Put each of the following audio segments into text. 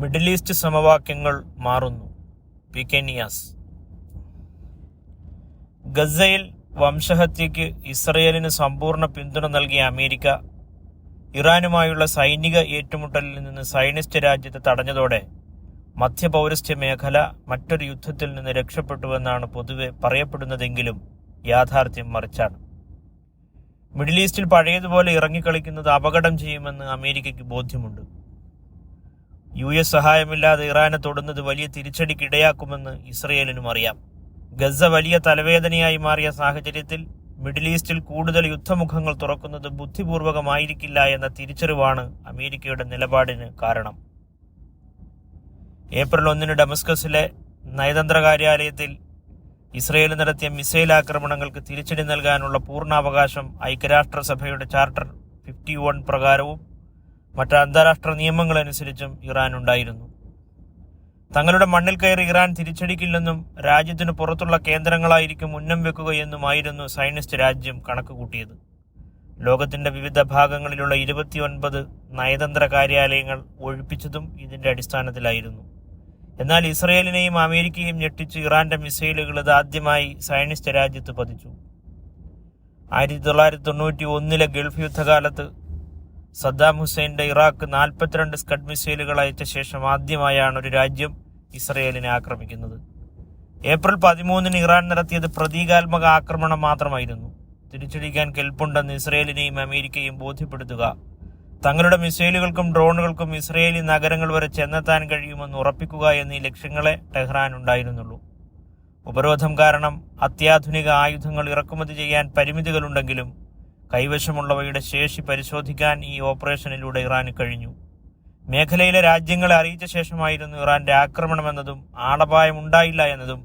Middle east സമവാക്യങ്ങൾ മാറുന്നു. P ഗസയിൽ വംശഹത്യയ്ക്ക് ഇസ്രയേലിന് സമ്പൂർണ പിന്തുണ നൽകിയ അമേരിക്ക ഇറാനുമായുള്ള സൈനിക ഏറ്റുമുട്ടലിൽ നിന്ന് സൈനിസ്റ്റ് രാജ്യത്തെ തടഞ്ഞതോടെ മധ്യപൗരസ്ത്യ മേഖല മറ്റൊരു യുദ്ധത്തിൽ നിന്ന് രക്ഷപ്പെട്ടുവെന്നാണ് പൊതുവെ പറയപ്പെടുന്നതെങ്കിലും യാഥാർത്ഥ്യം മറിച്ചാണ്. മിഡിൽ ഈസ്റ്റിൽ പഴയതുപോലെ ഇറങ്ങിക്കളിക്കുന്നത് അപകടം ചെയ്യുമെന്ന് അമേരിക്കയ്ക്ക് ബോധ്യമുണ്ട്. യു എസ് സഹായമില്ലാതെ ഇറാനെ തൊടുന്നത് വലിയ തിരിച്ചടിക്ക് ഇടയാക്കുമെന്ന് ഇസ്രയേലിനും അറിയാം. ഗസ വലിയ തലവേദനയായി മാറിയ സാഹചര്യത്തിൽ മിഡിൽ ഈസ്റ്റിൽ കൂടുതൽ യുദ്ധമുഖങ്ങൾ തുറക്കുന്നത് ബുദ്ധിപൂർവകമായിരിക്കില്ല എന്ന തിരിച്ചറിവാണ് അമേരിക്കയുടെ നിലപാടിന് കാരണം. ഏപ്രിൽ ഒന്നിന് ഡമസ്കസിലെ നയതന്ത്ര കാര്യാലയത്തിൽ ഇസ്രയേൽ നടത്തിയ മിസൈൽ ആക്രമണങ്ങൾക്ക് തിരിച്ചടി നൽകാനുള്ള പൂർണാവകാശം ഐക്യരാഷ്ട്രസഭയുടെ ചാർട്ടർ ഫിഫ്റ്റി വൺ പ്രകാരവും മറ്റ് അന്താരാഷ്ട്ര നിയമങ്ങളനുസരിച്ചും ഇറാൻ ഉണ്ടായിരുന്നു. തങ്ങളുടെ മണ്ണിൽ കയറി ഇറാൻ തിരിച്ചടിക്കില്ലെന്നും രാജ്യത്തിന് പുറത്തുള്ള കേന്ദ്രങ്ങളായിരിക്കും ഉന്നം വെക്കുകയെന്നുമായിരുന്നു സൈനിസ്റ്റ് രാജ്യം കണക്കുകൂട്ടിയത്. ലോകത്തിന്റെ വിവിധ ഭാഗങ്ങളിലുള്ള ഇരുപത്തിയൊൻപത് നയതന്ത്ര കാര്യാലയങ്ങൾ ഒഴിപ്പിച്ചതും ഇതിന്റെ അടിസ്ഥാനത്തിലായിരുന്നു. എന്നാൽ ഇസ്രയേലിനെയും അമേരിക്കയും ഞെട്ടിച്ച് ഇറാന്റെ മിസൈലുകൾ ഇത് ആദ്യമായി സൈനിസ്റ്റ് രാജ്യത്ത് പതിച്ചു. ആയിരത്തി തൊള്ളായിരത്തി തൊണ്ണൂറ്റി ഒന്നിലെ ഗൾഫ് യുദ്ധകാലത്ത് സദ്ദാം ഹുസൈന്റെ ഇറാഖ് നാൽപ്പത്തിരണ്ട് സ്കഡ് മിസൈലുകൾ അയച്ച ശേഷം ആദ്യമായാണ് ഒരു രാജ്യം ഇസ്രയേലിനെ ആക്രമിക്കുന്നത്. ഏപ്രിൽ പതിമൂന്നിന് ഇറാൻ നടത്തിയത് പ്രതീകാത്മക ആക്രമണം മാത്രമായിരുന്നു. തിരിച്ചടിക്കാൻ കെൽപ്പുണ്ടെന്ന് ഇസ്രയേലിനെയും അമേരിക്കയും ബോധ്യപ്പെടുത്തുക. തങ്ങളുടെ മിസൈലുകൾക്കും ഡ്രോണുകൾക്കും ഇസ്രയേലി നഗരങ്ങൾ വരെ ചെന്നെത്താൻ കഴിയുമെന്ന് ഉറപ്പിക്കുക എന്നീ ലക്ഷ്യങ്ങളെ ടെഹ്റാൻ ഉണ്ടായിരുന്നുള്ളൂ. ഉപരോധം കാരണം അത്യാധുനിക ആയുധങ്ങൾ ഇറക്കുമതി ചെയ്യാൻ പരിമിതികളുണ്ടെങ്കിലും കൈവശമുള്ളവയുടെ ശേഷി പരിശോധിക്കാൻ ഈ ഓപ്പറേഷനിലൂടെ ഇറാന് കഴിഞ്ഞു. മേഖലയിലെ രാജ്യങ്ങളെ അറിയിച്ച ശേഷമായിരുന്നു ഇറാന്റെ ആക്രമണമെന്നതും ആളപായം ഉണ്ടായില്ല എന്നതും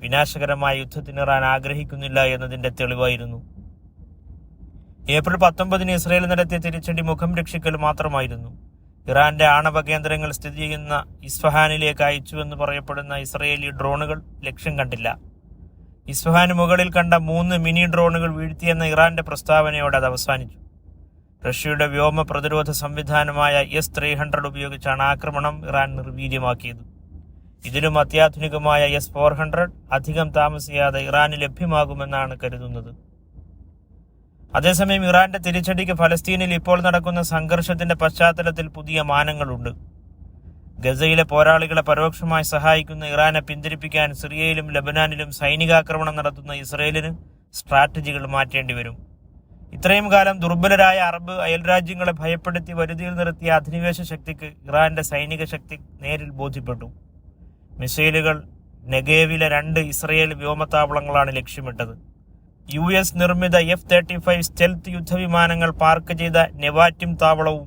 വിനാശകരമായ യുദ്ധത്തിന് ഇറാൻ ആഗ്രഹിക്കുന്നില്ല എന്നതിന്റെ തെളിവായിരുന്നു. ഏപ്രിൽ പത്തൊമ്പതിന് ഇസ്രയേൽ നടത്തിയ തിരിച്ചടി മുഖം രക്ഷിക്കൽ മാത്രമായിരുന്നു. ഇറാന്റെ ആണവ കേന്ദ്രങ്ങൾ സ്ഥിതി ചെയ്യുന്ന ഇസ്ഫഹാനിലേക്ക് അയച്ചുവെന്ന് പറയപ്പെടുന്ന ഇസ്രയേലി ഡ്രോണുകൾ ലക്ഷ്യം കണ്ടില്ല. ഇസ്ഫഹാന് മുകളിൽ കണ്ട മൂന്ന് മിനി ഡ്രോണുകൾ വീഴ്ത്തിയെന്ന ഇറാന്റെ പ്രസ്താവനയോടെ അത് അവസാനിച്ചു. റഷ്യയുടെ വ്യോമ പ്രതിരോധ സംവിധാനമായ എസ് ത്രീ ഹൺഡ്രഡ് ഉപയോഗിച്ചാണ് ആക്രമണം ഇറാൻ നിർവീര്യമാക്കിയത്. ഇതിലും അത്യാധുനികമായ എസ് ഫോർ ഹൺഡ്രഡ് അധികം താമസിയാതെ ഇറാന് ലഭ്യമാകുമെന്നാണ് കരുതുന്നത്. അതേസമയം ഇറാന്റെ തിരിച്ചടിക്ക് ഫലസ്തീനിൽ ഇപ്പോൾ നടക്കുന്ന സംഘർഷത്തിന്റെ പശ്ചാത്തലത്തിൽ പുതിയ മാനങ്ങളുണ്ട്. ഗസയിലെ പോരാളികളെ പരോക്ഷമായി സഹായിക്കുന്ന ഇറാനെ പിന്തിരിപ്പിക്കാൻ സിറിയയിലും ലബനാനിലും സൈനികാക്രമണം നടത്തുന്ന ഇസ്രയേലിന് സ്ട്രാറ്റജികൾ മാറ്റേണ്ടി വരും. ഇത്രയും കാലം ദുർബലരായ അറബ് അയൽരാജ്യങ്ങളെ ഭയപ്പെടുത്തി വരുതിയിൽ നിർത്തിയ അധിനിവേശ ശക്തിക്ക് ഇറാന്റെ സൈനിക ശക്തി നേരിൽ ബോധ്യപ്പെട്ടു. മിസൈലുകൾ നെഗേവിലെ രണ്ട് ഇസ്രയേൽ വ്യോമത്താവളങ്ങളാണ് ലക്ഷ്യമിട്ടത്. യു എസ് നിർമ്മിത എഫ് തേർട്ടി ഫൈവ് സ്റ്റെൽത്ത് യുദ്ധവിമാനങ്ങൾ പാർക്ക് ചെയ്ത നെവാറ്റിം താവളവും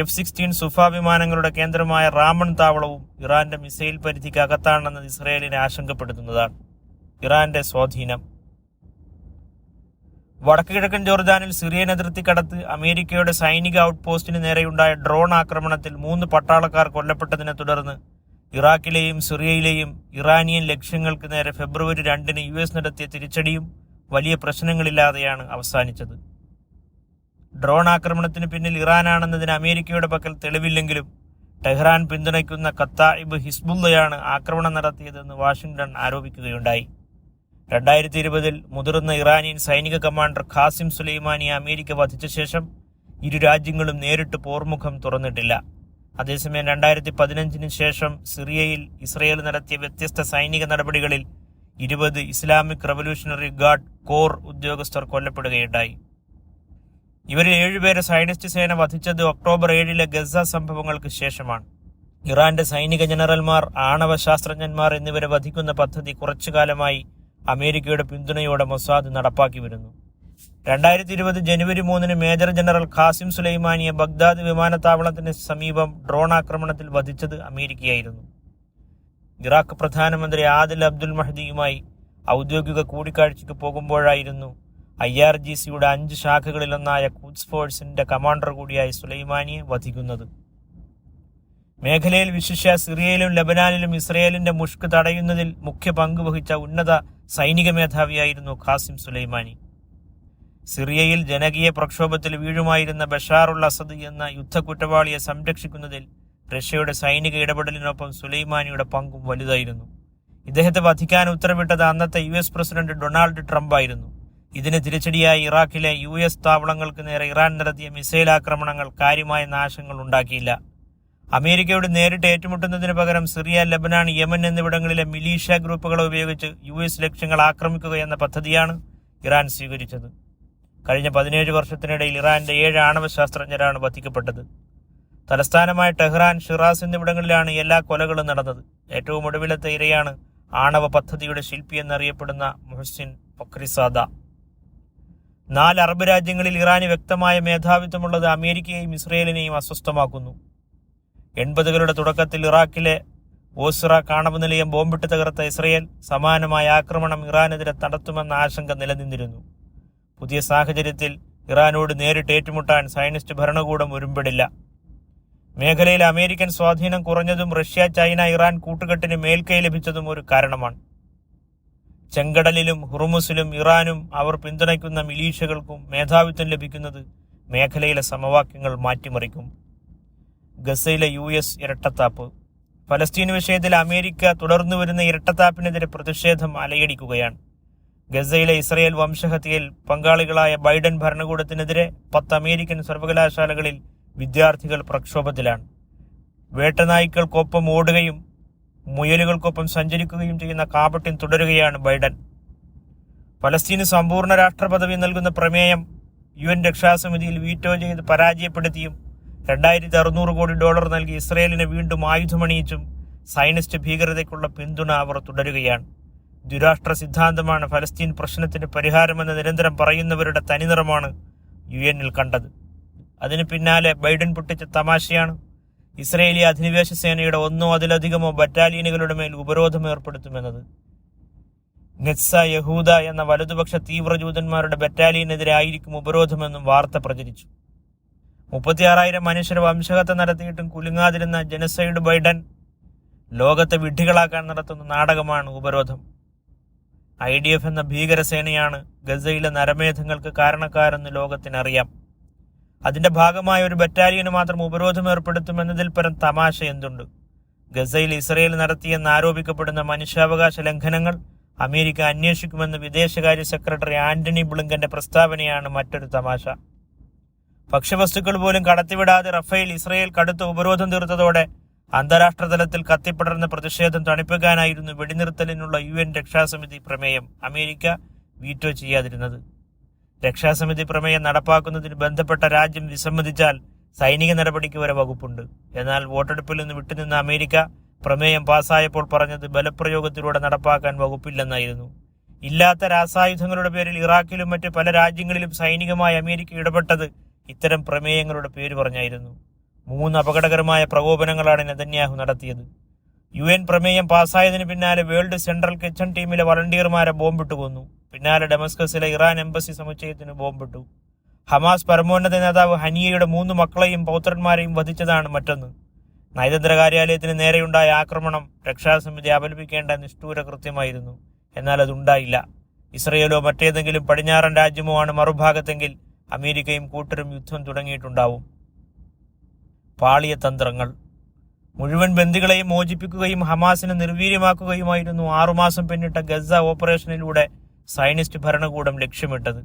എഫ് സിക്സ്റ്റീൻ സുഫ വിമാനങ്ങളുടെ കേന്ദ്രമായ റാമൺ താവളവും ഇറാന്റെ മിസൈൽ പരിധിക്ക് അകത്താണെന്നത് ഇസ്രയേലിനെ ആശങ്കപ്പെടുത്തുന്നതാണ്. ഇറാന്റെ സ്വാധീനം. വടക്ക് കിഴക്കൻ ജോർദാനിൽ സിറിയൻ അതിർത്തി കടത്ത് അമേരിക്കയുടെ സൈനിക ഔട്ട് പോസ്റ്റിന് നേരെയുണ്ടായ ഡ്രോൺ ആക്രമണത്തിൽ മൂന്ന് പട്ടാളക്കാർ കൊല്ലപ്പെട്ടതിനെ തുടർന്ന് ഇറാഖിലെയും സിറിയയിലെയും ഇറാനിയൻ ലക്ഷ്യങ്ങൾക്ക് നേരെ ഫെബ്രുവരി രണ്ടിന് യു എസ് നടത്തിയ തിരിച്ചടിയും വലിയ പ്രശ്നങ്ങളില്ലാതെയാണ് അവസാനിച്ചത്. ഡ്രോൺ ആക്രമണത്തിന് പിന്നിൽ ഇറാനാണെന്നതിന് അമേരിക്കയുടെ പക്കൽ തെളിവില്ലെങ്കിലും ടെഹ്റാൻ പിന്തുണയ്ക്കുന്ന കത്തായിബ് ഹിസ്ബുള്ളയാണ് ആക്രമണം നടത്തിയതെന്ന് വാഷിംഗ്ടൺ ആരോപിക്കുകയുണ്ടായി. രണ്ടായിരത്തി ഇരുപതിൽ മുതിർന്ന ഇറാനിയൻ സൈനിക കമാൻഡർ ഖാസിം സുലൈമാനിയെ അമേരിക്ക വധിച്ച ശേഷം ഇരു രാജ്യങ്ങളും നേരിട്ട് പോർമുഖം തുറന്നിട്ടില്ല. അതേസമയം രണ്ടായിരത്തി പതിനഞ്ചിന് ശേഷം സിറിയയിൽ ഇസ്രയേൽ നടത്തിയ വ്യത്യസ്ത സൈനിക നടപടികളിൽ ഇരുപത് ഇസ്ലാമിക് റവല്യൂഷണറി ഗാർഡ് കോർ ഉദ്യോഗസ്ഥർ കൊല്ലപ്പെടുകയുണ്ടായി. ഇവരിൽ ഏഴുപേരെ സൈനിസ്റ്റ് സേന വധിച്ചത് ഒക്ടോബർ ഏഴിലെ ഗസ സംഭവങ്ങൾക്ക് ശേഷമാണ്. ഇറാന്റെ സൈനിക ജനറൽമാർ ആണവ ശാസ്ത്രജ്ഞന്മാർ എന്നിവരെ വധിക്കുന്ന പദ്ധതി കുറച്ചു കാലമായി അമേരിക്കയുടെ പിന്തുണയോടെ മൊസാദ് നടപ്പാക്കി വരുന്നു. രണ്ടായിരത്തി ഇരുപത് ജനുവരി മൂന്നിന് മേജർ ജനറൽ ഖാസിം സുലൈമാനിയെ ബഗ്ദാദ് വിമാനത്താവളത്തിന് സമീപം ഡ്രോൺ ആക്രമണത്തിൽ വധിച്ചത് അമേരിക്കയായിരുന്നു. ഇറാഖ് പ്രധാനമന്ത്രി ആദിൽ അബ്ദുൽ മഹദിയുമായി ഔദ്യോഗിക കൂടിക്കാഴ്ചയ്ക്ക് പോകുമ്പോഴായിരുന്നു ഐ ആർ ജി സിയുടെ അഞ്ച് ശാഖകളിലൊന്നായ ഖുദ്സ് ഫോഴ്സിന്റെ കമാൻഡർ കൂടിയായ സുലൈമാനിയെ വധിക്കുന്നത്. മേഖലയിൽ വിശിഷ്യ സിറിയയിലും ലബനാനിലും ഇസ്രയേലിന്റെ മുഷ്ക് തടയുന്നതിൽ മുഖ്യ പങ്ക് വഹിച്ച ഉന്നത സൈനിക മേധാവിയായിരുന്നു ഖാസിം സുലൈമാനി. സിറിയയിൽ ജനകീയ പ്രക്ഷോഭത്തിൽ വീഴുമായിരുന്ന ബഷാറുൽ അസദ് എന്ന യുദ്ധക്കുറ്റവാളിയെ സംരക്ഷിക്കുന്നതിൽ റഷ്യയുടെ സൈനിക ഇടപെടലിനൊപ്പം സുലൈമാനിയുടെ പങ്കും വലുതായിരുന്നു. ഇദ്ദേഹത്തെ വധിക്കാൻ ഉത്തരവിട്ടത് അന്നത്തെ U S president Donald Trump ആയിരുന്നു ഇതിന് തിരിച്ചടിയായി ഇറാഖിലെ യു എസ് താവളങ്ങൾക്ക് നേരെ ഇറാൻ നടത്തിയ മിസൈൽ ആക്രമണങ്ങൾ കാര്യമായ നാശങ്ങൾ ഉണ്ടാക്കിയില്ല. അമേരിക്കയോട് നേരിട്ട് ഏറ്റുമുട്ടുന്നതിന് പകരം സിറിയ ലബനാൻ യമൻ എന്നിവിടങ്ങളിലെ മിലീഷ്യ ഗ്രൂപ്പുകളെ ഉപയോഗിച്ച് യു എസ് ലക്ഷ്യങ്ങൾ ആക്രമിക്കുക എന്ന പദ്ധതിയാണ് ഇറാൻ സ്വീകരിച്ചത്. കഴിഞ്ഞ പതിനേഴ് വർഷത്തിനിടയിൽ ഇറാന്റെ ഏഴ് ആണവ ശാസ്ത്രജ്ഞരാണ് വധിക്കപ്പെട്ടത്. തലസ്ഥാനമായ ടെഹ്റാൻ ഷിറാസ് എന്നിവിടങ്ങളിലാണ് എല്ലാ കൊലകളും നടന്നത്. ഏറ്റവും ഒടുവിലത്തെ ഇരയാണ് ആണവ പദ്ധതിയുടെ ശില്പി എന്നറിയപ്പെടുന്ന മുഹസിൻ ഫക്രിസാദ. നാല് അറബ് രാജ്യങ്ങളിൽ ഇറാന് വ്യക്തമായ മേധാവിത്വമുള്ളത് അമേരിക്കയെയും ഇസ്രയേലിനെയും അസ്വസ്ഥമാക്കുന്നു. എൺപതുകളുടെ തുടക്കത്തിൽ ഇറാഖിലെ ഓസിറ കാണവ് നിലയം ബോംബിട്ട് തകർത്ത ഇസ്രയേൽ സമാനമായ ആക്രമണം ഇറാനെതിരെ നടത്തുമെന്ന ആശങ്ക നിലനിന്നിരുന്നു. പുതിയ സാഹചര്യത്തിൽ ഇറാനോട് നേരിട്ട് ഏറ്റുമുട്ടാൻ സയനിസ്റ്റ് ഭരണകൂടം ഒരുമ്പെടില്ല. മേഖലയിൽ അമേരിക്കൻ സ്വാധീനം കുറഞ്ഞതും റഷ്യ ചൈന ഇറാൻ കൂട്ടുകെട്ടിന് മേൽക്കൈ ലഭിച്ചതും ഒരു കാരണമാണ്. ചെങ്കടലിലും ഹുറുമുസിലും ഇറാനും അവർ പിന്തുണയ്ക്കുന്ന മിലീഷ്യകൾക്കും മേധാവിത്വം ലഭിക്കുന്നത് മേഖലയിലെ സമവാക്യങ്ങൾ മാറ്റിമറിക്കും. ഗസയിലെ യു എസ് ഇരട്ടത്താപ്പ്. ഫലസ്തീൻ വിഷയത്തിൽ അമേരിക്ക തുടർന്നു വരുന്ന ഇരട്ടത്താപ്പിനെതിരെ പ്രതിഷേധം അലയടിക്കുകയാണ്. ഗസയിലെ ഇസ്രയേൽ വംശഹത്യയിൽ പങ്കാളികളായ ബൈഡൻ ഭരണകൂടത്തിനെതിരെ പത്ത് അമേരിക്കൻ സർവകലാശാലകളിൽ വിദ്യാർത്ഥികൾ പ്രക്ഷോഭത്തിലാണ്. വേട്ടനായ്ക്കൾക്കൊപ്പം ഓടുകയും മുയലുകൾക്കൊപ്പം സഞ്ചരിക്കുകയും ചെയ്യുന്ന കാപട്യം തുടരുകയാണ് ബൈഡൻ. ഫലസ്തീന് സമ്പൂർണ രാഷ്ട്രപദവി നൽകുന്ന പ്രമേയം യു എൻ രക്ഷാസമിതിയിൽ വീറ്റോ ചെയ്ത് പരാജയപ്പെടുത്തിയും രണ്ടായിരത്തി അറുന്നൂറ് കോടി ഡോളർ നൽകി ഇസ്രയേലിനെ വീണ്ടും ആയുധമണിയിച്ചും സൈനിസ്റ്റ് ഭീകരതയ്ക്കുള്ള പിന്തുണ അവർ തുടരുകയാണ്. ദുരാഷ്ട്ര സിദ്ധാന്തമാണ് ഫലസ്തീൻ പ്രശ്നത്തിന് പരിഹാരമെന്ന് നിരന്തരം പറയുന്നവരുടെ തനിനിറമാണ് യു എന്നിൽ കണ്ടത്. അതിന് പിന്നാലെ ബൈഡൻ പൊട്ടിച്ച തമാശയാണ് ഇസ്രയേലി അധിനിവേശ സേനയുടെ ഒന്നോ അതിലധികമോ ബറ്റാലിയനുകളുടെ മേൽ ഉപരോധം ഏർപ്പെടുത്തുമെന്നത്. ഗസ യഹൂദ എന്ന വലതുപക്ഷ തീവ്രജൂതന്മാരുടെ ബറ്റാലിയനെതിരെ ആയിരിക്കും ഉപരോധമെന്നും വാർത്ത പ്രചരിച്ചു. മുപ്പത്തിയാറായിരം മനുഷ്യർ വംശഹത്യ നടത്തിയിട്ടും കുലുങ്ങാതിരുന്ന ജനസൈഡ് ബൈഡൻ ലോകത്തെ വിഡ്ഢികളാക്കാൻ നടത്തുന്ന നാടകമാണ് ഉപരോധം. ഐ ഡി എഫ് എന്ന ഭീകരസേനയാണ് ഗസയിലെ നരമേധങ്ങൾക്ക് കാരണക്കാരെന്ന് ലോകത്തിനറിയാം. അതിന്റെ ഭാഗമായ ഒരു ബറ്റാലിയന് മാത്രം ഉപരോധം ഏർപ്പെടുത്തുമെന്നതിൽ പരം തമാശ എന്തുണ്ട്? ഗസയിൽ ഇസ്രയേൽ നടത്തിയെന്ന് ആരോപിക്കപ്പെടുന്ന മനുഷ്യാവകാശ ലംഘനങ്ങൾ അമേരിക്ക അന്വേഷിക്കുമെന്ന് വിദേശകാര്യ സെക്രട്ടറി ആന്റണി ബ്ലിങ്കന്റെ പ്രസ്താവനയാണ് മറ്റൊരു തമാശ. ഭക്ഷ്യവസ്തുക്കൾ പോലും കടത്തിവിടാതെ റഫേൽ ഇസ്രയേൽ കടുത്ത ഉപരോധം തീർത്തതോടെ അന്താരാഷ്ട്ര തലത്തിൽ കത്തിപ്പടർന്ന പ്രതിഷേധം തണുപ്പിക്കാനായിരുന്നു വെടിനിർത്തലിനുള്ള യു എൻ രക്ഷാസമിതി പ്രമേയം അമേരിക്ക വീറ്റോ ചെയ്യാതിരുന്നത്. രക്ഷാസമിതി പ്രമേയം നടപ്പാക്കുന്നതിന് ബന്ധപ്പെട്ട രാജ്യം വിസമ്മതിച്ചാൽ സൈനിക നടപടിക്ക് വരെ വകുപ്പുണ്ട്. എന്നാൽ വോട്ടെടുപ്പിൽ നിന്ന് വിട്ടുനിന്ന അമേരിക്ക പ്രമേയം പാസായപ്പോൾ പറഞ്ഞത് ബലപ്രയോഗത്തിലൂടെ നടപ്പാക്കാൻ വകുപ്പില്ലെന്നായിരുന്നു. ഇല്ലാത്ത രാസായുധങ്ങളുടെ പേരിൽ ഇറാഖിലും മറ്റ് പല രാജ്യങ്ങളിലും സൈനികമായി അമേരിക്ക ഇടപെട്ടത് ഇത്തരം പ്രമേയങ്ങളുടെ പേര് പറഞ്ഞായിരുന്നു. മൂന്ന് അപകടകരമായ പ്രകോപനങ്ങളാണ് നെതന്യാഹു നടത്തിയത്. യു എൻ പ്രമേയം പാസ്സായതിനു പിന്നാലെ വേൾഡ് സെൻട്രൽ കിച്ചൺ ടീമിലെ വളണ്ടിയർമാരെ ബോംബിട്ട് കൊന്നു പിന്നാലെ ഡെമസ്കസിലെ ഇറാൻ എംബസി സമുച്ചയത്തിന് ബോംബിട്ടു. ഹമാസ് പരമോന്നത നേതാവ് ഹനിയയുടെ മൂന്ന് മക്കളെയും പൗത്രന്മാരെയും വധിച്ചതാണ് മറ്റൊന്ന്. നയതന്ത്ര കാര്യാലയത്തിന് നേരെയുണ്ടായ ആക്രമണം രക്ഷാസമിതി അപലപിക്കേണ്ട നിഷ്ഠൂര കൃത്യമായിരുന്നു. എന്നാൽ അതുണ്ടായില്ല. ഇസ്രയേലോ മറ്റേതെങ്കിലും പടിഞ്ഞാറൻ രാജ്യമോ ആണ് മറുഭാഗത്തെങ്കിൽ അമേരിക്കയും കൂട്ടരും യുദ്ധം തുടങ്ങിയിട്ടുണ്ടാവും. പാളിയ തന്ത്രങ്ങൾ. മുഴുവൻ ബന്ദികളെയും മോചിപ്പിക്കുകയും ഹമാസിനെ നിർവീര്യമാക്കുകയുമായിരുന്നു ആറുമാസം പിന്നിട്ട ഗസ ഓപ്പറേഷനിലൂടെ സൈനിസ്റ്റ് ഭരണകൂടം ലക്ഷ്യമിട്ടത്.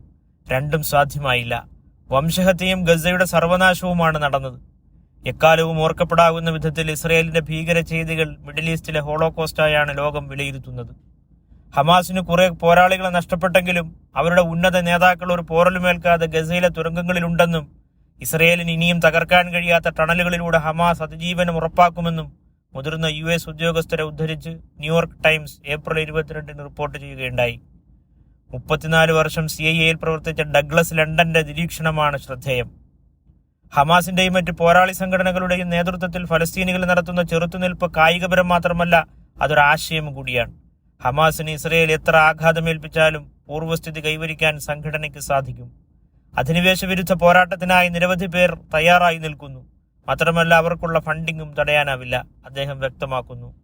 രണ്ടും സാധ്യമായില്ല. വംശഹത്യയും ഗസയുടെ സർവനാശവുമാണ് നടന്നത്. എക്കാലവും ഓർക്കപ്പെടാവുന്ന വിധത്തിൽ ഇസ്രയേലിന്റെ ഭീകര ചെയ്തികൾ മിഡിൽ ഈസ്റ്റിലെ ഹോളോകോസ്റ്റായാണ് ലോകം വിലയിരുത്തുന്നത്. ഹമാസിന് കുറെ പോരാളികളെ നഷ്ടപ്പെട്ടെങ്കിലും അവരുടെ ഉന്നത നേതാക്കൾ ഒരു പോറലുമേൽക്കാതെ ഗസയിലെ തുരങ്കങ്ങളിലുണ്ടെന്നും ഇസ്രയേലിന് ഇനിയും തകർക്കാൻ കഴിയാത്ത ടണലുകളിലൂടെ ഹമാസ് അതിജീവനം ഉറപ്പാക്കുമെന്നും മുതിർന്ന യു എസ് ഉദ്യോഗസ്ഥരെ ഉദ്ധരിച്ച് ന്യൂയോർക്ക് ടൈംസ് ഏപ്രിൽ ഇരുപത്തിരണ്ടിന് റിപ്പോർട്ട് ചെയ്യുകയുണ്ടായി. മുപ്പത്തിനാല് വർഷം സി ഐ എയിൽ പ്രവർത്തിച്ച ഡഗ്ലസ് ലണ്ടന്റെ നിരീക്ഷണമാണ് ശ്രദ്ധേയം. ഹമാസിന്റെയും മറ്റ് പോരാളി സംഘടനകളുടെയും നേതൃത്വത്തിൽ ഫലസ്തീനികൾ നടത്തുന്ന ചെറുത്തുനിൽപ്പ് കായികപരം മാത്രമല്ല അതൊരാശയം കൂടിയാണ്. ഹമാസിന് ഇസ്രയേൽ എത്ര ആഘാതമേൽപ്പിച്ചാലും പൂർവസ്ഥിതി കൈവരിക്കാൻ സംഘടനയ്ക്ക് സാധിക്കും. അധിനിവേശ വിരുദ്ധ പോരാട്ടത്തിനായി നിരവധി പേർ തയ്യാറായി നിൽക്കുന്നു. മാത്രമല്ല അവർക്കുള്ള ഫണ്ടിങ്ങും തടയാനാവില്ല അദ്ദേഹം വ്യക്തമാക്കുന്നു.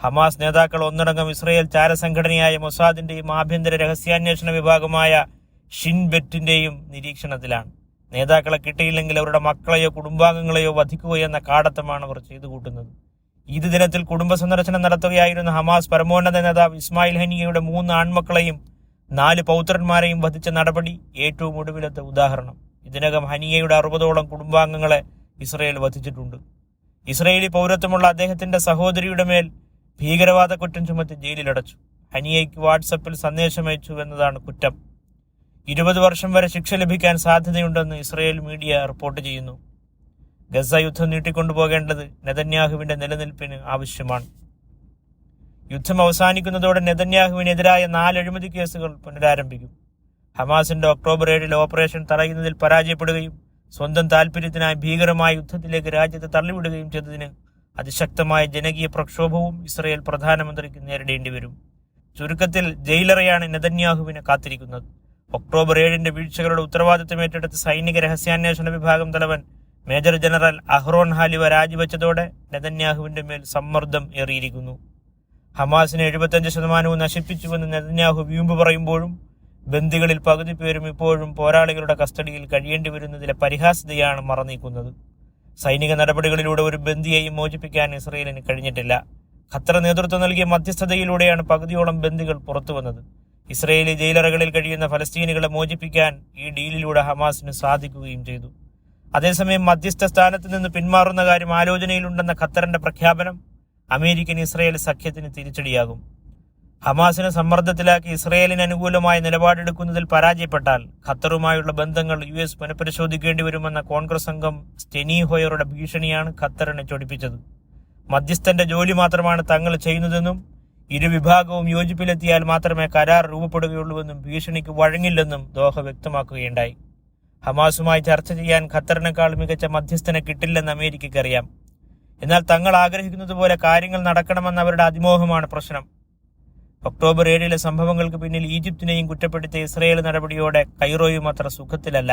ഹമാസ് നേതാക്കൾ ഒന്നടങ്കം ഇസ്രയേൽ ചാരസംഘടനയായ മൊസാദിന്റെയും ആഭ്യന്തര രഹസ്യാന്വേഷണ വിഭാഗമായ ഷിൻബെറ്റിന്റെയും നിരീക്ഷണത്തിലാണ്. നേതാക്കളെ കിട്ടിയില്ലെങ്കിൽ അവരുടെ മക്കളെയോ കുടുംബാംഗങ്ങളെയോ വധിക്കുകയോ എന്ന കാടത്തമാണ് അവർ ചെയ്തു കൂട്ടുന്നത്. ഈദ് ദിനത്തിൽ കുടുംബ സന്ദർശനം നടത്തുകയായിരുന്ന ഹമാസ് പരമോന്നത നേതാവ് ഇസ്മായിൽ ഹനിയയുടെ മൂന്ന് ആൺമക്കളെയും നാല് പൗത്രന്മാരെയും വധിച്ച നടപടി ഏറ്റവും ഒടുവിലത്തെ ഉദാഹരണം. ഇതിനകം ഹനിയയുടെ അറുപതോളം കുടുംബാംഗങ്ങളെ ഇസ്രയേൽ വധിച്ചിട്ടുണ്ട്. ഇസ്രയേലി പൗരത്വമുള്ള അദ്ദേഹത്തിന്റെ സഹോദരിയുടെ മേൽ ഭീകരവാദ കുറ്റം ചുമത്തി ജയിലിലടച്ചു. ഹനിയയ്ക്ക് വാട്സപ്പിൽ സന്ദേശമയച്ചു എന്നതാണ് കുറ്റം. ഇരുപത് വർഷം വരെ ശിക്ഷ ലഭിക്കാൻ സാധ്യതയുണ്ടെന്ന് ഇസ്രയേൽ മീഡിയ റിപ്പോർട്ട് ചെയ്യുന്നു. ഗസ യുദ്ധം നീട്ടിക്കൊണ്ടുപോകേണ്ടത് നെതന്യാഹുവിന്റെ നിലനിൽപ്പിന് ആവശ്യമാണ്. യുദ്ധം അവസാനിക്കുന്നതോടെ നെതന്യാഹുവിനെതിരായ നാല് അഴിമതി കേസുകൾ പുനരാരംഭിക്കും. ഹമാസിന്റെ ഒക്ടോബർ ഏഴിൽ ഓപ്പറേഷൻ തടയുന്നതിൽ പരാജയപ്പെടുകയും സ്വന്തം താൽപര്യത്തിനായി ഭീകരമായ യുദ്ധത്തിലേക്ക് രാജ്യത്തെ തള്ളിവിടുകയും ചെയ്തതിന് അതിശക്തമായ ജനകീയ പ്രക്ഷോഭവും ഇസ്രയേൽ പ്രധാനമന്ത്രിക്ക് നേരിടേണ്ടി വരും. ചുരുക്കത്തിൽ ജയിലറയാണ് നെതന്യാഹുവിനെ കാത്തിരിക്കുന്നത്. ഒക്ടോബർ ഏഴിന്റെ വീഴ്ചകളുടെ ഉത്തരവാദിത്തം ഏറ്റെടുത്ത് സൈനിക രഹസ്യാന്വേഷണ വിഭാഗം തലവൻ മേജർ ജനറൽ അഹ്റോൺ ഹാലിവ രാജിവെച്ചതോടെ നെതന്യാഹുവിന്റെ മേൽ സമ്മർദ്ദം ഏറിയിരിക്കുന്നു. ഹമാസിനെ എഴുപത്തഞ്ച് ശതമാനവും നശിപ്പിച്ചുവെന്ന് നെതന്യാഹു വീമ്പ് പറയുമ്പോഴും ബന്ദികളിൽ പകുതി പേരും ഇപ്പോഴും പോരാളികളുടെ കസ്റ്റഡിയിൽ കഴിയേണ്ടി വരുന്നതിലെ പരിഹാസ്യതയാണ് മറനീക്കുന്നത്. സൈനിക നടപടികളിലൂടെ ഒരു ബന്ദിയെയും മോചിപ്പിക്കാൻ ഇസ്രയേലിന് കഴിഞ്ഞിട്ടില്ല. ഖത്തർ നേതൃത്വം നൽകിയ മധ്യസ്ഥതയിലൂടെയാണ് പകുതിയോളം ബന്ദികൾ പുറത്തുവന്നത്. ഇസ്രയേലി ജയിലറകളിൽ കഴിയുന്ന ഫലസ്തീനികളെ മോചിപ്പിക്കാൻ ഈ ഡീലിലൂടെ ഹമാസിന് സാധിക്കുകയും ചെയ്തു. അതേസമയം മധ്യസ്ഥ സ്ഥാനത്ത് നിന്ന് പിന്മാറുന്ന കാര്യം ആലോചനയിലുണ്ടെന്ന ഖത്തറിന്റെ പ്രഖ്യാപനം അമേരിക്കൻ ഇസ്രയേൽ സഖ്യത്തിന് തിരിച്ചടിയാകും. ഹമാസിനെ സമ്മർദ്ദത്തിലാക്കി ഇസ്രയേലിന് അനുകൂലമായ നിലപാടെടുക്കുന്നതിൽ പരാജയപ്പെട്ടാൽ ഖത്തറുമായുള്ള ബന്ധങ്ങൾ യു എസ് പുനഃപരിശോധിക്കേണ്ടി വരുമെന്ന കോൺഗ്രസ് അംഗം സ്റ്റെനി ഹോയറുടെ ഭീഷണിയാണ് ഖത്തറിനെ ചൊടിപ്പിച്ചത്. മധ്യസ്ഥന്റെ ജോലി മാത്രമാണ് തങ്ങൾ ചെയ്യുന്നതെന്നും ഇരുവിഭാഗവും യോജിപ്പിലെത്തിയാൽ മാത്രമേ കരാർ രൂപപ്പെടുകയുള്ളൂവെന്നും ഭീഷണിക്ക് വഴങ്ങില്ലെന്നും ദോഹ വ്യക്തമാക്കുകയുണ്ടായി. ഹമാസുമായി ചർച്ച ചെയ്യാൻ ഖത്തറിനേക്കാൾ മികച്ച മധ്യസ്ഥനെ കിട്ടില്ലെന്ന് അമേരിക്കയ്ക്കറിയാം. എന്നാൽ തങ്ങൾ ആഗ്രഹിക്കുന്നതുപോലെ കാര്യങ്ങൾ നടക്കണമെന്ന അവരുടെ അതിമോഹമാണ് പ്രശ്നം. ഒക്ടോബർ ഏഴിലെ സംഭവങ്ങൾക്ക് പിന്നിൽ ഈജിപ്തിനെയും കുറ്റപ്പെടുത്തിയ ഇസ്രയേൽ നടപടിയോടെ കൈറോയും അത്ര സുഖത്തിലല്ല.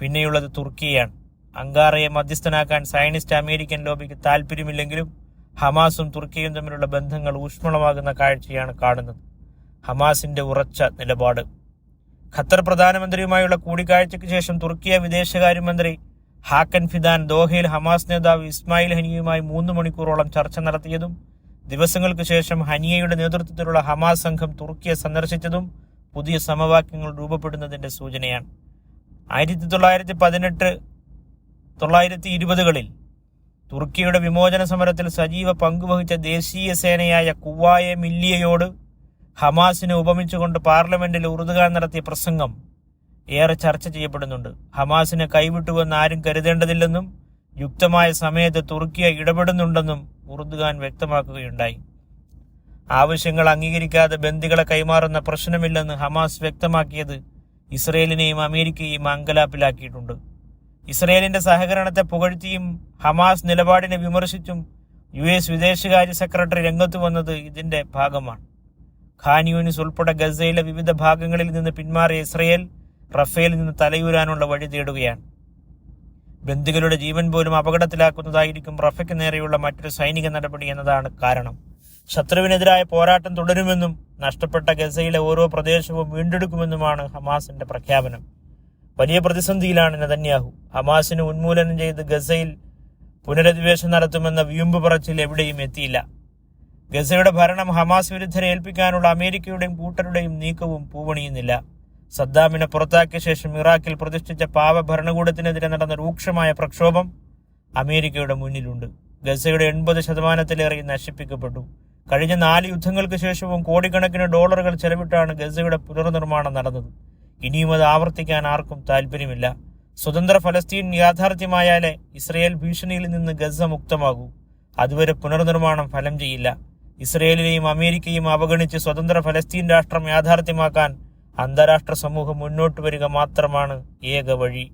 പിന്നെയുള്ളത് തുർക്കിയാണ് അങ്കാറയെ മധ്യസ്ഥനാക്കാൻ സയനിസ്റ്റ് അമേരിക്കൻ ലോബിക്ക് താല്പര്യമില്ലെങ്കിലും ഹമാസും തുർക്കിയും തമ്മിലുള്ള ബന്ധങ്ങൾ ഊഷ്മളമാകുന്ന കാഴ്ചയാണ് കാണുന്നത്. ഹമാസിന്റെ ഉറച്ച നിലപാട്. ഖത്തർ പ്രധാനമന്ത്രിയുമായുള്ള കൂടിക്കാഴ്ചയ്ക്ക് ശേഷം തുർക്കിയ വിദേശകാര്യമന്ത്രി ഹാക്കൻ ഫിദാൻ ദോഹയിൽ ഹമാസ് നേതാവ് ഇസ്മായിൽ ഹനിയുമായി മൂന്ന് മണിക്കൂറോളം ചർച്ച നടത്തിയതും ദിവസങ്ങൾക്ക് ശേഷം ഹനിയയുടെ നേതൃത്വത്തിലുള്ള ഹമാസ് സംഘം തുർക്കിയെ സന്ദർശിച്ചതും പുതിയ സമവാക്യങ്ങൾ രൂപപ്പെടുന്നതിന്റെ സൂചനയാണ്. ആയിരത്തി തൊള്ളായിരത്തി പതിനെട്ട് തൊള്ളായിരത്തി ഇരുപതുകളിൽ തുർക്കിയുടെ വിമോചന സമരത്തിൽ സജീവ പങ്കുവഹിച്ച ദേശീയ സേനയായ കുവായ മില്ലിയയോട് ഹമാസിനെ ഉപമിച്ചുകൊണ്ട് പാർലമെന്റിൽ ഉറുദുഖാൻ നടത്തിയ പ്രസംഗം ഏറെ ചർച്ച ചെയ്യപ്പെടുന്നുണ്ട്. ഹമാസിനെ കൈവിട്ടുവെന്ന് ആരും കരുതേണ്ടതില്ലെന്നും യുക്തമായ സമയത്ത് തുർക്കിയ ഇടപെടുന്നുണ്ടെന്നും ഉറുദുഖാൻ വ്യക്തമാക്കുകയുണ്ടായി. ആവശ്യങ്ങൾ അംഗീകരിക്കാതെ ബന്ദികളെ കൈമാറുന്ന പ്രശ്നമില്ലെന്ന് ഹമാസ് വ്യക്തമാക്കിയത് ഇസ്രയേലിനെയും അമേരിക്കയെയും അങ്കലാപ്പിലാക്കിയിട്ടുണ്ട്. ഇസ്രയേലിന്റെ സഹകരണത്തെ പുകഴ്ത്തിയും ഹമാസ് നിലപാടിനെ വിമർശിച്ചും യു എസ് വിദേശകാര്യ സെക്രട്ടറി രംഗത്ത് വന്നത് ഇതിന്റെ ഭാഗമാണ്. ഖാൻ യൂനിസ് ഉൾപ്പെടെ ഗസയിലെ വിവിധ ഭാഗങ്ങളിൽ നിന്ന് പിന്മാറിയ ഇസ്രയേൽ റഫേലിൽ നിന്ന് തലയൂരാനുള്ള വഴി തേടുകയാണ്. ബന്ദികളുടെ ജീവൻ പോലും അപകടത്തിലാക്കുന്നതായിരിക്കും റഫയ്ക്ക് നേരെയുള്ള മറ്റൊരു സൈനിക നടപടി എന്നതാണ് കാരണം. ശത്രുവിനെതിരായ പോരാട്ടം തുടരുമെന്നും നഷ്ടപ്പെട്ട ഗസയിലെ ഓരോ പ്രദേശവും വീണ്ടെടുക്കുമെന്നുമാണ് ഹമാസിന്റെ പ്രഖ്യാപനം. വലിയ പ്രതിസന്ധിയിലാണ് നെതന്യാഹു. ഹമാസിന് ഉന്മൂലനം ചെയ്ത് ഗസയിൽ പുനരധിവേശം നടത്തുമെന്ന വീമ്പ് പറച്ചിൽ എവിടെയും എത്തിയില്ല. ഗസയുടെ ഭരണം ഹമാസ് വിരുദ്ധരെ ഏൽപ്പിക്കാനുള്ള അമേരിക്കയുടെയും കൂട്ടരുടെയും നീക്കവും പൂവണിയുന്നില്ല. സദ്ദാമിനെ പുറത്താക്കിയ ശേഷം ഇറാഖിൽ പ്രതിഷ്ഠിച്ച പാവ ഭരണകൂടത്തിനെതിരെ നടന്ന രൂക്ഷമായ പ്രക്ഷോഭം അമേരിക്കയുടെ മുന്നിലുണ്ട്. ഗസയുടെ എൺപത് ശതമാനത്തിലേറെ നശിപ്പിക്കപ്പെട്ടു. കഴിഞ്ഞ നാല് യുദ്ധങ്ങൾക്ക് ശേഷവും കോടിക്കണക്കിന് ഡോളറുകൾ ചെലവിട്ടാണ് ഗസയുടെ പുനർനിർമ്മാണം നടന്നത്. ഇനിയും അത് ആവർത്തിക്കാൻ ആർക്കും താല്പര്യമില്ല സ്വതന്ത്ര ഫലസ്തീൻ യാഥാർത്ഥ്യമായാലേ ഇസ്രയേൽ ഭീഷണിയിൽ നിന്ന് ഗസ മുക്തമാകൂ. അതുവരെ പുനർനിർമ്മാണം ഫലം ചെയ്യില്ല. ഇസ്രയേലിനെയും അമേരിക്കയും അവഗണിച്ച് സ്വതന്ത്ര ഫലസ്തീൻ രാഷ്ട്രം യാഥാർത്ഥ്യമാക്കാൻ അന്താരാഷ്ട്ര സമൂഹം മുന്നോട്ട് വരിക മാത്രമാണ് ഏക വഴി.